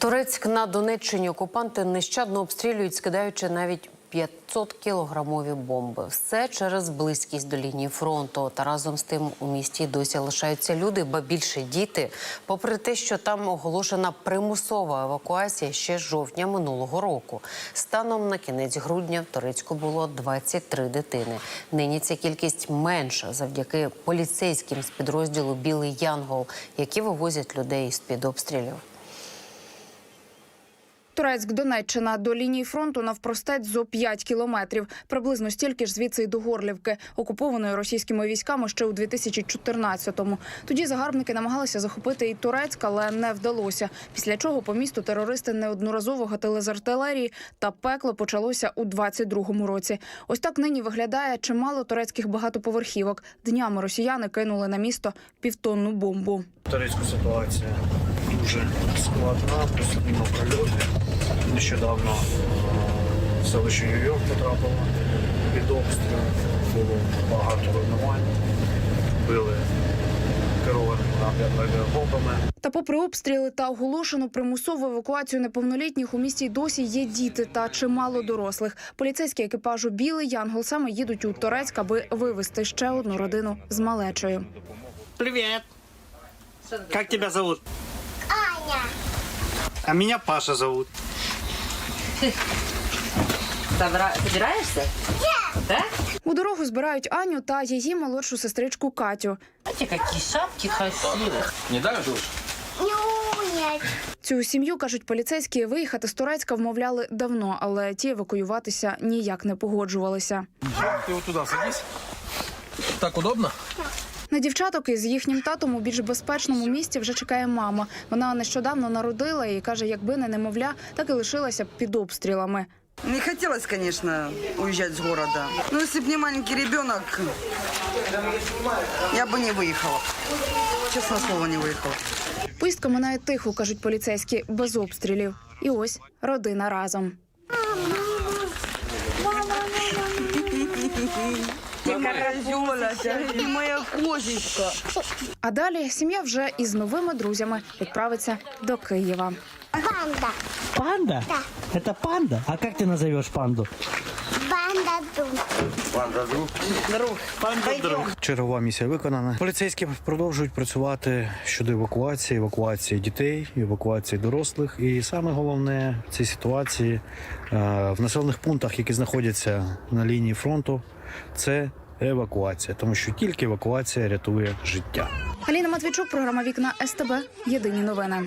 Турецьк на Донеччині окупанти нещадно обстрілюють, скидаючи навіть 500 кілограмові бомби. Все через близькість до лінії фронту. Та разом з тим у місті досі лишаються люди, ба більше діти. Попри те, що там оголошена примусова евакуація ще з жовтня минулого року. Станом на кінець грудня в Турецьку було 23 дитини. Нині ця кількість менша завдяки поліцейським з підрозділу Білий Янгол, які вивозять людей з під обстрілів. Турецьк, Донеччина до лінії фронту навпростець зо 5 кілометрів. Приблизно стільки ж звідси й до Горлівки, окупованої російськими військами ще у 2014-му. Тоді загарбники намагалися захопити і Турецьк, але не вдалося. Після чого по місту терористи неодноразово гатили з артилерії, та пекло почалося у 22-му році. Ось так нині виглядає чимало турецьких багатоповерхівок. Днями росіяни кинули на місто півтонну бомбу. Турецьку ситуація дуже складна, постійно прольоти. Нещодавно е, селище Юйон потрапило під обстріл, було багато руйнувань, били керованими авіабомбами. Та, попри обстріли та оголошену примусову евакуацію неповнолітніх, у місті й досі є діти та чимало дорослих. Поліцейські екіпажу Білий Янгол саме їдуть у Торецьк, аби вивезти ще одну родину з малечою. Привет. Как тебя зовут? Аня. А меня Паша зовут. Собираешься? Да? У дорогу збирають Аню та її молодшу сестричку Катю. Смотрите, какие шапки красивые. Нюнять. Цю сім'ю кажуть поліцейські виїхати з Турецька вмовляли давно, але ті евакуюватися ніяк не погоджувалися. Ты вот туда садись. Так удобно? На дівчаток із їхнім татом у більш безпечному місці вже чекає мама. Вона нещодавно народила і каже, якби не немовля, так і лишилася б під обстрілами. Не хотелось, конечно, уезжать с города. Но если бы не маленький ребенок, я бы не выехала. Честное слово, не выехала. Поїздка минає тихо, кажуть поліцейські, без обстрілів. І ось родина разом. Юля, ты моя козечка. А далі сім'я вже із новими друзями відправиться до Києва. Банда. Панда? Да. Это панда? А как ты назовешь панду? Банда друг. Чергова місія виконана. Поліцейські продовжують працювати щодо евакуації, евакуації дітей, евакуації дорослих. І саме головне в цій ситуації е, в населених пунктах, які знаходяться на лінії фронту, це евакуація, тому що тільки евакуація рятує життя. Аліна Матвійчук, програма Вікна СТБ. Єдині новини.